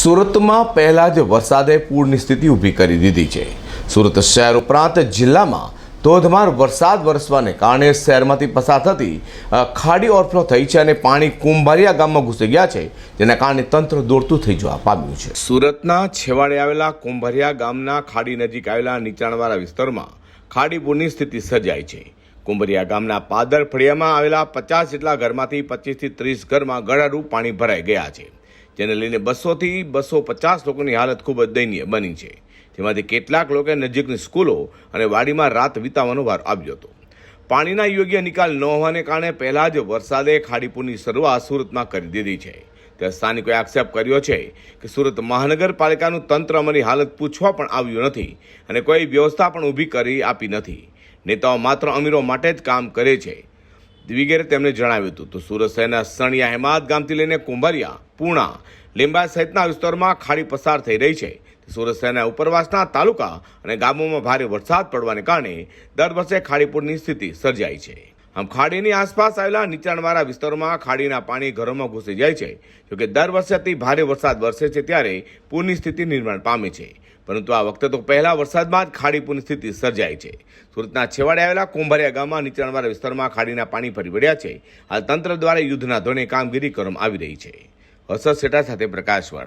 સુરતમાં પહેલાં જ વરસાદે પૂરની સ્થિતિ ઊભી કરી દીધી છે. સુરત શહેર ઉપરાંત જિલ્લામાં ધોધમાર વરસાદ વરસવાને કારણે શહેરમાંથી પસાર થતી ખાડી ઓવરફ્લો થઈ છે અને પાણી કુંભારિયા ગામમાં ઘૂસી ગયા છે. જેના કારણે તંત્ર દોડતું થઈ જવા પામ્યું છે. સુરતના છેવાડે આવેલા કુંભારિયા ગામના ખાડી નજીક આવેલા નીચાણવાળા વિસ્તારમાં ખાડી પૂરની સ્થિતિ સર્જાઈ છે. કુંભરિયા ગામના પાદર ફળિયામાં આવેલા પચાસ જેટલા ઘરમાંથી પચીસથી ત્રીસ ઘરમાં ગળાડું પાણી ભરાઈ ગયા છે. જેને લઈને બસોથી બસો પચાસ લોકોની હાલત ખૂબ જ દયનીય બની છે. જેમાંથી કેટલાક લોકોએ નજીકની સ્કૂલો અને વાડીમાં રાત વિતાવવાનો વાર આવ્યો હતો. પાણીના યોગ્ય નિકાલ ન હોવાને કારણે પહેલાં જ વરસાદે ખાડીપુરની શરૂઆત સુરતમાં કરી દીધી છે. ત્યાં સ્થાનિકોએ આક્ષેપ કર્યો છે કે સુરત મહાનગરપાલિકાનું તંત્ર અમારી હાલત પૂછવા પણ આવ્યું નથી અને કોઈ વ્યવસ્થા પણ ઊભી કરી આપી નથી. નેતાઓ માત્ર અમીરો માટે જ કામ કરે છે. વગેરે તેમણે જણાવ્યું હતું. તો સુરત શહેરના સણિયા હેમાદ ગામથી લઈને કુંભારિયા, પૂણા લીંબા સહિતના વિસ્તારમાં ખાડી પસાર થઈ રહી છે. સુરત શહેરના ઉપરવાસના તાલુકા અને ગામોમાં ભારે વરસાદ પડવાને કારણે દર વર્ષે ખાડીપુરની સ્થિતિ સર્જાય છે. આમ ખાડીની આસપાસ આવેલા નીચાણવાળા વિસ્તારોમાં ખાડીના પાણી ઘરોમાં ઘૂસી જાય છે. જોકે દર વર્ષે અતિ ભારે વરસાદ વરસે છે ત્યારે પૂરની સ્થિતિ નિર્માણ પામે છે. પરંતુ આ વખતે તો પહેલા વરસાદમાં જ ખાડી પૂરની સ્થિતિ સર્જાઈ છે. સુરતના છેવાડે આવેલા કુંભારિયા ગામમાં નીચાણવાળા વિસ્તારમાં ખાડીના પાણી ફરી વળ્યા છે. હાલ તંત્ર દ્વારા યુદ્ધના ધોરણે કામગીરી કરવામાં આવી રહી છે. હર્ષદ શેઠા સાથે પ્રકાશવાળા.